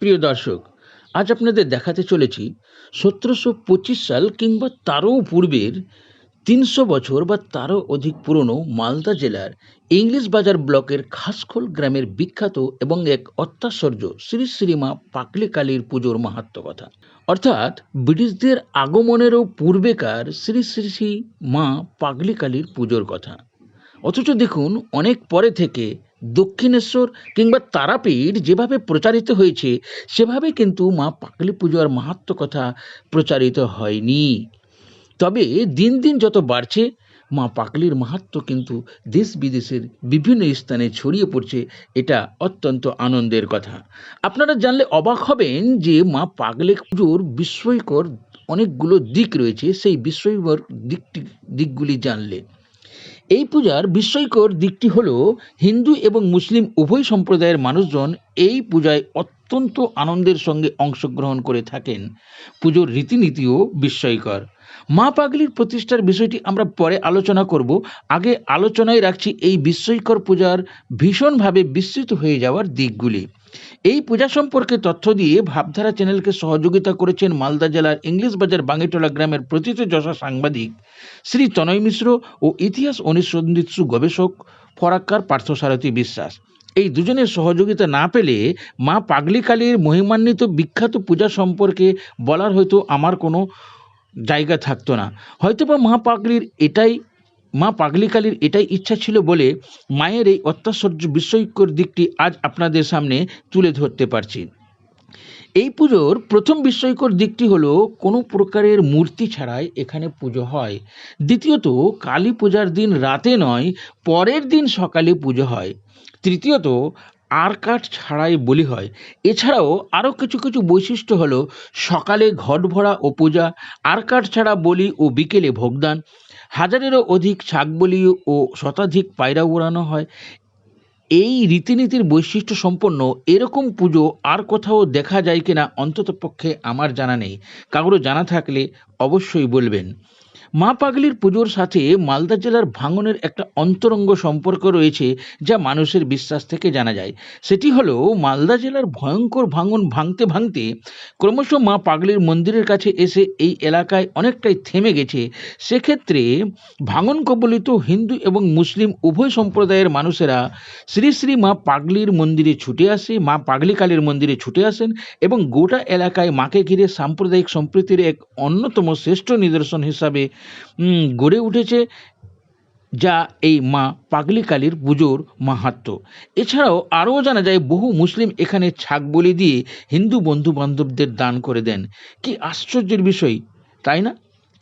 প্রিয় দর্শক, আজ আপনাদের দেখাতে চলেছি সতেরোশো পঁচিশ সাল কিংবা তারও পূর্বের তিনশো বছর বা তারও অধিক পুরনো মালদা জেলার ইংলিশ বাজার ব্লকের খাসখোল গ্রামের বিখ্যাত এবং এক অত্যাশ্চর্য শ্রী শ্রীমা পাকলি কালীর পুজোর মাহাত্ম কথা। অর্থাৎ ব্রিটিশদের আগমনেরও পূর্বেকার শ্রী শ্রী শ্রী মা পাগলি কালীর পুজোর কথা। অথচ দেখুন, অনেক পরে থেকে দক্ষিণেশ্বর কিংবা তারাপীঠ যেভাবে প্রচারিত হয়েছে, সেভাবে কিন্তু মা পাকলি পুজোর মাহাত্ম কথা প্রচারিত হয়নি। তবে দিন দিন যত বাড়ছে, মা পাকলির মাহাত্ম কিন্তু দেশ বিদেশের বিভিন্ন স্থানে ছড়িয়ে পড়ছে, এটা অত্যন্ত আনন্দের কথা। আপনারা জানলে অবাক হবেন যে মা পাগলি পুজোর বিস্ময়কর অনেকগুলো দিক রয়েছে, সেই বিস্ময়কর দিকটি দিকগুলি জানলে। এই পূজার বিস্ময়কর দিকটি হল, হিন্দু এবং মুসলিম উভয় সম্প্রদায়ের মানুষজন এই পূজায় অত্যন্ত আনন্দের সঙ্গে অংশগ্রহণ করে থাকেন। পুজোর রীতিনীতিও বিস্ময়কর। মা পাগলির প্রতিষ্ঠার বিষয়টি আমরা পরে আলোচনা করব। আগে আলোচনায় রাখছি এই বিস্ময়কর পূজার ভীষণভাবে বিস্তৃত হয়ে যাওয়ার দিকগুলি। এই পূজা সম্পর্কে তথ্য দিয়ে ভাবধারা চ্যানেলকে সহযোগিতা করেছেন মালদা জেলার ইংলিশ বাজার বাঙ্গিটোলা গ্রামের প্রথিতযশা সাংবাদিক শ্রী তনয় মিশ্র ও ইতিহাস অনুসন্ধিৎসু গবেষক ফরাক্কার পার্থসারথী বিশ্বাস। এই দুজনের সহযোগিতা না পেলে মা পাগলি কালীর মহিমান্বিত বিখ্যাত পূজা সম্পর্কে বলার হয়তো আমার কোনো জায়গা থাকতো না। হয়তোবা মা পাগলির এটাই মা পাগলিকালীর এটাই ইচ্ছা ছিল বলে মায়ের এই অত্যাশ্চর্য বিস্ময়কর দিকটি আজ আপনাদের সামনে তুলে ধরতে পারছি। এই পুজোর প্রথম বিস্ময়কর দিকটি হলো, কোনো প্রকারের মূর্তি ছাড়াই এখানে পুজো হয়। দ্বিতীয়ত, কালী পূজার দিন রাতে নয়, পরের দিন সকালে পুজো হয়। তৃতীয়ত আর কাঠ ছাড়াই বলি হয়। এছাড়াও আরও কিছু কিছু বৈশিষ্ট্য হলো সকালে ঘট ভরা ও পূজা, আর কাঠ ছাড়া বলি ও বিকেলে ভোগদান। হাজারেরও অধিক শাক বলি ও শতাধিক পায়রা উড়ানো হয়। এই রীতিনীতির বৈশিষ্ট্য সম্পন্ন এরকম পুজো আর কোথাও দেখা যায় কিনা অন্তত পক্ষে আমার জানা নেই। কারও জানা থাকলে অবশ্যই বলবেন। মা পাগলির পুজোর সাথে মালদা জেলার ভাঙনের একটা অন্তরঙ্গ সম্পর্ক রয়েছে যা মানুষের বিশ্বাস থেকে জানা যায়। সেটি হলো, মালদা জেলার ভয়ঙ্কর ভাঙন ভাঙতে ভাঙতে ক্রমশ মা পাগলির মন্দিরের কাছে এসে এই এলাকায় অনেকটাই থেমে গেছে। সেক্ষেত্রে ভাঙন কবলিত হিন্দু এবং মুসলিম উভয় সম্প্রদায়ের মানুষেরা শ্রী শ্রী মা পাগলির মন্দিরে ছুটে আসে, মা পাগলি কালীর মন্দিরে ছুটে আসেন এবং গোটা এলাকায় মাকে ঘিরে সাম্প্রদায়িক সম্প্রীতির এক অন্যতম শ্রেষ্ঠ নিদর্শন হিসাবে গড়ে উঠেছে যা এই মা পাগলি কালীর পুজোর মাহাত্ম। এছাড়াও আরও জানা যায়, বহু মুসলিম এখানে ছাগ বলি দিয়ে হিন্দু বন্ধু বান্ধবদের দান করে দেন। কি আশ্চর্যের বিষয়, তাই না?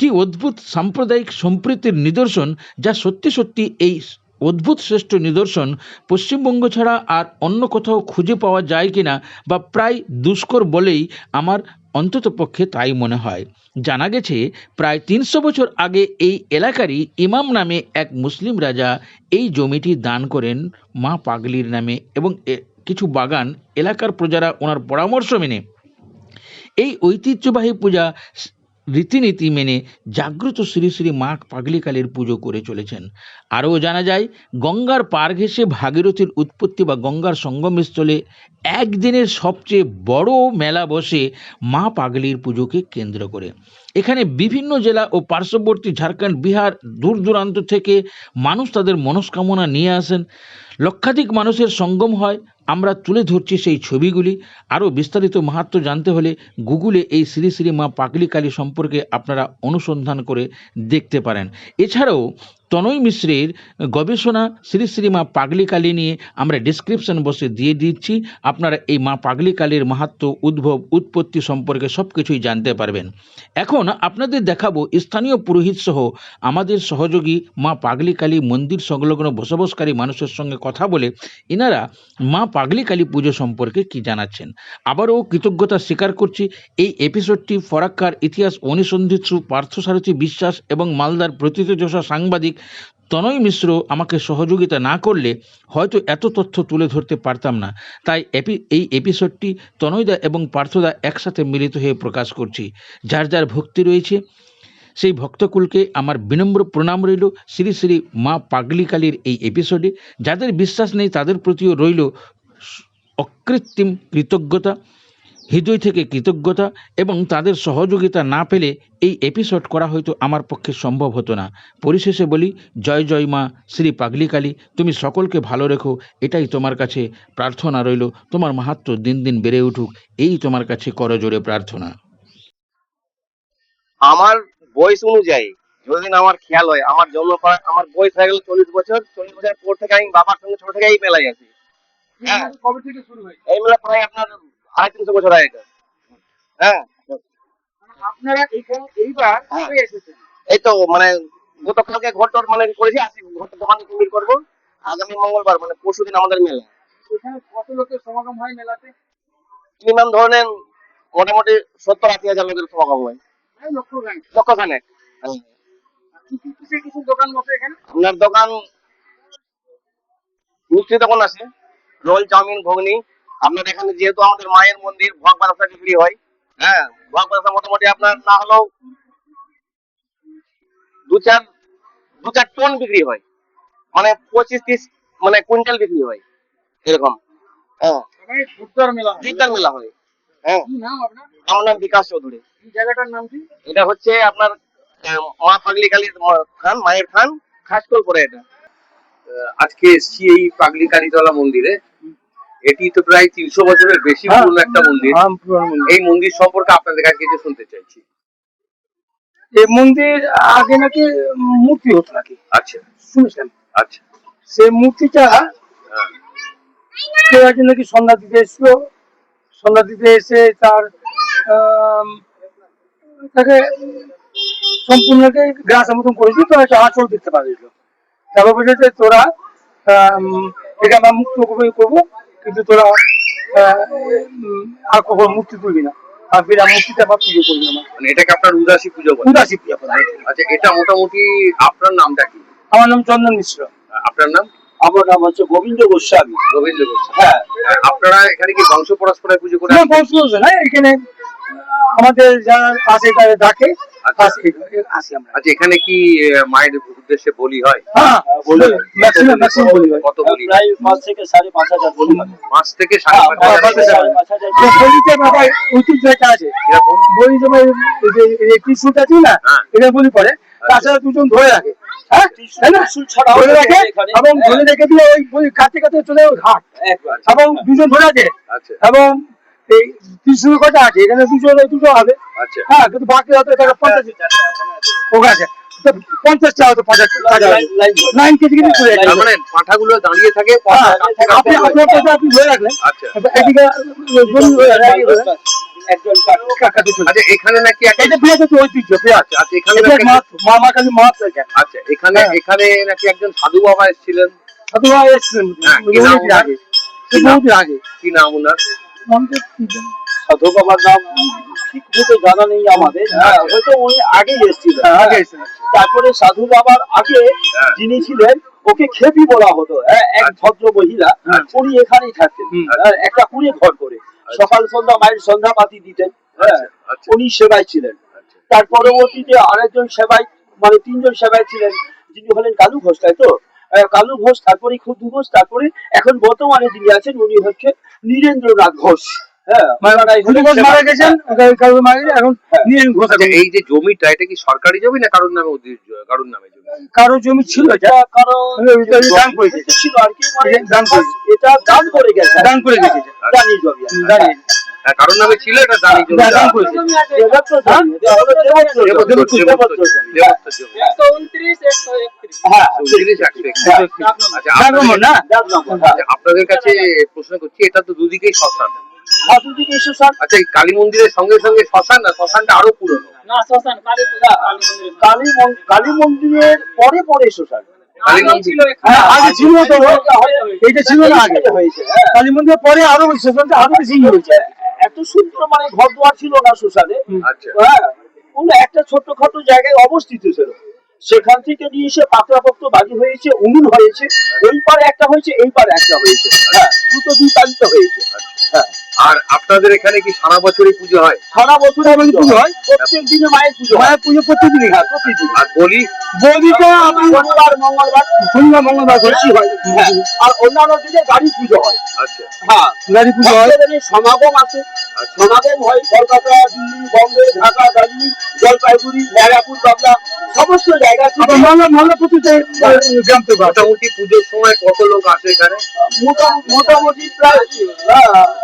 কি অদ্ভুত সাম্প্রদায়িক সম্প্রীতির নিদর্শন যা সত্যি সত্যি এই অদ্ভুত শ্রেষ্ঠ নিদর্শন পশ্চিমবঙ্গ ছাড়া আর অন্য কোথাও খুঁজে পাওয়া যায় কিনা বা প্রায় দুষ্কর বলেই আমার অন্তত পক্ষে তাই মনে হয়। জানা গেছে, প্রায় তিনশো বছর আগে এই এলাকারই ইমাম নামে এক মুসলিম রাজা এই জমিটি দান করেন মা পাগলির নামে এবং কিছু বাগান এলাকার প্রজারা ওনার পরামর্শ মেনে। এই ঐতিহ্যবাহী পূজা রীতিনীতি মেনে জাগ্রত শ্রী শ্রী মা পাগলি কালীর পুজো করে চলেছেন। আরও জানা যায়, গঙ্গার পার ঘেঁষে ভাগীরথীর উৎপত্তি বা গঙ্গার সঙ্গমস্থলে একদিনের সবচেয়ে বড় মেলা বসে মা পাগলির পুজোকে কেন্দ্র করে। এখানে বিভিন্ন জেলা ও পার্শ্ববর্তী ঝাড়খণ্ড, বিহার দূর দূরান্ত থেকে মানুষ তাদের মনস্কামনা নিয়ে আসেন। লক্ষাধিক মানুষের সঙ্গম হয়। আমরা তুলে ধরছি সেই ছবিগুলি। আরও বিস্তারিত মাহাত্ম জানতে হলে গুগলে এই শ্রী শ্রী মা পাগলি কালী সম্পর্কে আপনারা অনুসন্ধান করে দেখতে পারেন। এছাড়াও তনয় মিশ্রের গবেষণা শ্রী শ্রী মা পাগলি কালী নিয়ে আমরা ডিসক্রিপশন বসে দিয়ে দিচ্ছি। আপনারা এই মা পাগলি কালীর মাহাত্ম, উদ্ভব, উৎপত্তি সম্পর্কে সব কিছুই জানতে পারবেন। এখন আপনাদের দেখাবো স্থানীয় পুরোহিত সহ আমাদের সহযোগী মা পাগলি কালী মন্দির সংলগ্ন বসবাসকারী মানুষের সঙ্গে কথা বলে এনারা মা পাগলি কালী পুজো সম্পর্কে কি জানাচ্ছেন। আবারও কৃতজ্ঞতা স্বীকার করছি, এই এপিসোডটি ফরাক্কার ইতিহাস অনুসন্ধিৎসু পার্থসারথী বিশ্বাস এবং মালদার প্রথিতযশা সাংবাদিক তনয় মিশ্র আমাকে সহযোগিতা না করলে হয়তো এত তথ্য তুলে ধরতে পারতাম না। তাই এপি, এই এপিসোডটি তনয়দা এবং পার্থদা একসাথে মিলিত হয়ে প্রকাশ করছি। যার যার ভক্তি রয়েছে, সেই ভক্তকুলকে আমার বিনম্র প্রণাম রইল। শ্রী শ্রী মা পাগলি কালীর এই এপিসোডে যাদের বিশ্বাস নেই, তাদের প্রতিও রইল অকৃত্রিম কৃতজ্ঞতা। হৃদয় থেকে কৃতজ্ঞতা এবং তাদের সহযোগিতা না পেলে এই এপিসোড করা হয়তো আমার পক্ষে সম্ভব হতো না। পরিশেষে বলি জয় জয় মা শ্রী পাগলিকালী তুমি সকলকে ভালো রেখো এটাই তোমার কাছে প্রার্থনা রইল। তোমার মাহাত্ম দিন দিন বেড়ে উঠুক এই তোমার কাছে করজোড়ে প্রার্থনা। আমার বয়স অনুযায়ী যদি আমার খেয়াল হয় আমার জন্ম করা- আমার বয়স হয়ে গেল চল্লিশ বছর চল্লিশ বছর পর থেকে আমি বাবার সঙ্গে ছোট থেকে এই মেলায় আছি। হ্যাঁ কবে থেকে শুরু হয়েছে? এই মেলা প্রায় আপনার আড়াই তিনশো বছর হ্যাঁ। আপনারা এখানে এইবার হ্যাঁ। এসেছেন। এই তো মানে গতকালকে ঘর টর মানে করেছি আজকে ঘরটা দোকান কুমির করব। আগামী মঙ্গলবার মানে পরশু দিন আমাদের মেলা। এখানে কত লোকের সমাগম হয় মেলাতে? মিনিমাম ধরেন মোটামুটি সত্তর আশি হাজার লোকের সমাগম হয়। প্রায় লক্ষ খানেক হ্যাঁ। আপনার দোকান মিষ্টি দোকান আছে রোল চাউমিন ঘুগনি। আপনার এখানে যেহেতু আমাদের মায়ের মন্দির ভোগ বারাসা বিক্রি হয়। হ্যাঁ ভোগ বারাসা মোটামুটি আপনার না হলেও দু চার দু চার টন বিক্রি হয়। মানে পঁচিশ তিরিশ মানে কুইন্টাল বিক্রি হয় এরকম। হ্যাঁ। মেলা হয়। মেলা হয়। হ্যাঁ। কি নাম আপনার? আমার নাম বিকাশ চৌধুরী। জায়গাটার নাম কি? এটা হচ্ছে আপনার মা পাগলি কালীর মা- খান মায়ের খান খাসকল পরে এটা। আহ, আজকে এসছি এই পাগলি কালীতলা মন্দিরে। এটি তো প্রায় তিনশো বছরের বেশি পুরনো একটা মন্দির। এই মন্দির সম্পর্কে আপনাদের কাছে কিছু শুনতে চাইছি। এই মন্দির আগে নাকি মূর্তি হতো নাকি? আচ্ছা। শুনেছেন? আচ্ছা। সেই মূর্তিটা হ্যাঁ, কেউ একজন নাকি সন্ধ্যা দিতে এসেছিল। সন্ধ্যা দিতে এসে তার তাকে সম্পূর্ণকে গ্রাসের মতন করেছিল তো একটা আঁচল দেখতে পাওয়া তারপর বলেছে তোরা এটা আমরা মুক্ত করব। কিন্তু তোরা আর কখনো মূর্তি তুলবি না। আর বিনা মূর্তিতে আবার পুজো করবি না। মানে এটাকে আপনার উদাসী পুজো বলে। উদাসী পুজো আচ্ছা এটা মোটামুটি আপনার নামটা কি? আমার নাম চন্দন মিশ্র। আপনার নাম? আমার নাম হচ্ছে গোবিন্দ গোস্বামী। গোবিন্দ গোস্বামী। হ্যাঁ। আপনারা এখানে কি বংশ পরস্পরের পুজো করেন বংশ না এখানে আমাদের যারা আছে তারা ডাকে আচ্ছা। আমরা আচ্ছা এখানে কি মায়ের উদ্দেশ্যে বলি হয়? বলি। ম্যাক্সিমাম ম্যাক্সিমাম বলি। কত বলি প্রায় পাঁচ থেকে সাড়ে পাঁচ হাজার বলি পাঁচ থেকে সাড়ে পাঁচ পাঁচ হাজার থেকে সাড়ে পাঁচ হাজার। যে বলিতে বাবা ঐতিহ্য একটা আছে। বলি তোমার এই যে এই ত্রিশুল আছে না। এটা বলি পরে। তাছাড়া দুজন ধরে রাখে। হ্যাঁ রাখে এখানে- এবং। ধরে রেখে দিয়ে ওই বলি কাটতে কাটতে চলে ঘাট। এবং দুজন ধরে আচ্ছা। এবং এই ত্রিশুল কটা আছে? এখানে ওই দুটো হবে। আচ্ছা। হ্যাঁ কিন্তু বাকি হয়তো পঞ্চাশ। ওখানে আছে। পঞ্চাশটা হয়তো লাইন- লাইন ধরে। লাইন কেটে কেটে চলে যাচ্ছে তার মানে পাঁঠাগুলো দাঁড়িয়ে থাকে হ্যাঁ, কাটতে কাটতে আপনি আপনার কথা আপনি ধরে রাখলেন। আচ্ছা। এদিকে হয়ে হয়ে আচ্ছা এখানে নাকি আচ্ছা আচ্ছা এখানে নাকি আচ্ছা হ্যাঁ। একজন সাধু বাবা এসেছিলেন? অথবা এসছেন হ্যাঁ, কি নাম ওনার? আগে। আগে। কি নাম ওনার? সাধু বাবার নাম ঠিক মতো জানা নেই আমাদের। হ্যাঁ, হয়তো উনি এসেছিলেন। হ্যাঁ, আগে এসছেন তারপরে সাধু বাবার আগে হ্যাঁ। যিনি ছিলেন ওকে খেপি বলা হতো। হ্যাঁ, এক ভদ্র মহিলা উনি এখানেই থাকতেন। হ্যাঁ, একটা কুড়ে ঘর করে। সকাল সন্ধ্যা মায়ের সন্ধ্যা পাতি দিতেন হ্যাঁ আচ্ছা। উনি সেবাই ছিলেন। আচ্ছা। তার পরবর্তীতে আরেকজন সেবাই মানে তিনজন সেবাই ছিলেন যিনি হলেন কালু ঘোষ তাই তো? কালু ঘোষ তারপরে খুদ্দু ঘোষ তারপরে এখন বর্তমানে যিনি আছেন উনি হচ্ছে নীরেন্দ্রনাথ ঘোষ। হ্যাঁ খুদু ঘোষ আচ্ছা আছে। এই যে জমিটা এটা কি সরকারি জমি না কারোর নামে অধি- কারোর নামে জমি? কারও জমি ছিল এটা। এটা কারও এটা দান ছিল আর কি করেছে। এটা দান করে গেছে। দান করে গেছে। এটা। দানি জমি আর কি। জানি হ্যাঁ, কারোর নামে ছিল এটা জানি জমি হ্যাঁ। আচ্ছা আপনাদের- হ্যাঁ। আচ্ছা, কাছে প্রশ্ন করছি এটা তো দুদিকেই শ্মশান আচ্ছা এই কালী মন্দিরের সঙ্গে সঙ্গে শ্মশান না শ্মশানটা আরও পুরনো কালী মন- কালী মন্দিরের পরে পরে শ্মশান কালী মন্দির হ্যাঁ, আগে ছিল তো এইটা ছিল না আগে হ্যাঁ। কালী মন্দিরের পরে আরও সেশনটা আরও বেশি ইয়ে হয়েছে এত সুন্দর মানে ঘর দোয়ার ছিল না শ্মশানে আচ্ছা। হ্যাঁ একটা একটা ছোট্টখাটো জায়গায় অবস্থিত ছিল। সেখান থেকে নিয়ে এসে পাকড়াপোক্ত বাড়ি হয়েছে উনুন হয়েছে ওই পারে একটা হয়েছে এই পারে একটা হয়েছে। হ্যাঁ দুটো দুই তালিকা হয়েছে। হ্যাঁ। আর আপনাদের এখানে কি সারা বছরই পুজো হয়? সারা বছর আমাদের পুজো হয়। প্রত্যেক দিনে মায়ের পুজো হয়। মায়ের পুজো প্রতিদিনই হয় প্রতিদিন আর বলি? বৌদিটা আপনি শনিবার মঙ্গলবার। শনিবার মঙ্গলবার বেশি হয়। হ্যাঁ। আর অন্যান্য দিনে গাড়ি পুজো হয়। আচ্ছা। হ্যাঁ। গাড়ি পুজো হয়। সমাগম আছে। সমাগম হয় কলকাতা দিল্লি বম্বে ঢাকা দার্জিলিং জলপাইগুড়ি ব্যারাকপুর বাংলা সমস্ত জায়গা। মোটামুটি পুজোর সময় কত লোক আসে এখানে? মোটামুটি প্রায়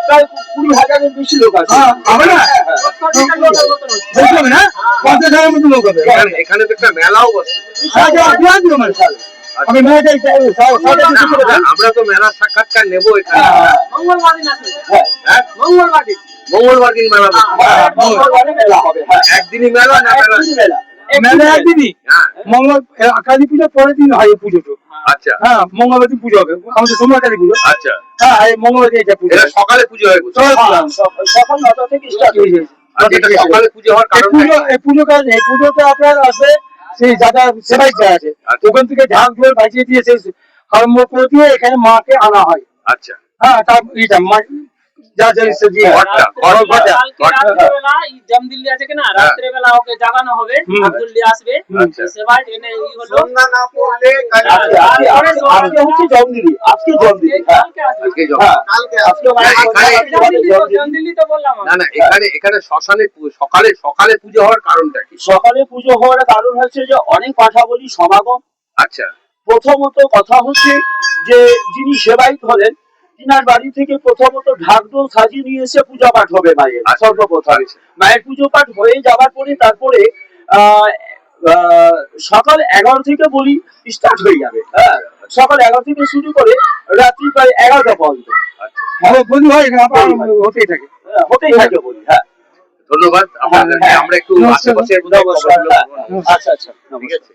প্রায় কুড়ি হাজারের বেশি লোক আছে হবে না? বেশি হবে না? পঞ্চাশ হাজারের মতো লোক হবে। এখানে এখানে তো একটা মেলাও বসে। আপনি আসবেন আমার সাথে। আমি মেয়েটাই চাই, সাড়ে- সাড়ে না, তিনশো করে আমরা- তো মেলার সাক্ষাৎকার নেব এখানে। হ্যাঁ মঙ্গলবার দিন মেলা একদিনই মেলা না মেলা। মেলা একদিনই। হ্যাঁ। মঙ্গল কালী পুজোর পরের দিন হয় পুজোটা। আচ্ছা। হ্যাঁ মঙ্গলবার দিন পুজো হবে। আমাদের সোমবার কালী পুজো। আচ্ছা। হ্যাঁ মঙ্গলবার দিন এটা পুজো। সকালে পুজো হয় বলছে। সবাই হ্যাঁ, সক- সকাল নটা থেকে স্টার্ট হয়ে যায় আচ্ছা, সকালে পুজো হওয়ার কারণ পুজো কাজ এই পুজোতে আপনার আসবে সেই যারা সেবাই আছে। আচ্ছা। ওখান থেকে ঢাক ঢোল বাজিয়ে দিয়ে সেই আরম্ভ করে দিয়ে এখানে মাকে আনা হয়। আচ্ছা। হ্যাঁ তার এটা মা যা যা ইচ্ছে ঘরটা, ঘর- ঘরটা। রাত্রেবেলা এই জামদিল্লি আছে কিনা? রাত্রেবেলা ওকে জাগানো হবে আব্দুল্লি আসবে। সেবার এনে ই হলো। আজকে আজকে আজকে আজকে হচ্ছে জমদিলি আজকে জমদিলি হ্যাঁ। কালকে আসবে। আজকে হ্যাঁ। আজকে মানে এখানে- জামদিল্লি তো জমদিলি। জামদিল্লি তো বললাম না না এখানে এখানে শ্মশানে সকালে সকালে পুজো হওয়ার কারণটা কি? সকালে পুজো হওয়ার কারণ হচ্ছে যে অনেক পাঠাবলি সমাগম। আচ্ছা। প্রথমত কথা হচ্ছে যে যিনি সেবায়িত হলেন তিনার বাড়ি থেকে প্রথমত ঢাকঢোল সাজিয়ে নিয়ে এসে পূজা পাঠ হবে মায়ের আচ্ছা। সর্বপ্রথম। মায়ের পুজো পাঠ হয়ে যাওয়ার পরে তারপরে সকাল এগারো থেকে বলি স্টার্ট হয়ে যাবে। হ্যাঁ সকাল এগারো থেকে শুরু করে রাত্রি প্রায় এগারোটা পর্যন্ত। আচ্ছা। হয়। আপনার হতেই থাকে। হ্যাঁ, হতেই থাকে বলি হ্যাঁ। ধন্যবাদ। আপনাদেরকে হ্যাঁ। আমরা একটু হ্যাঁ। আচ্ছা আচ্ছা। ঠিক আছে।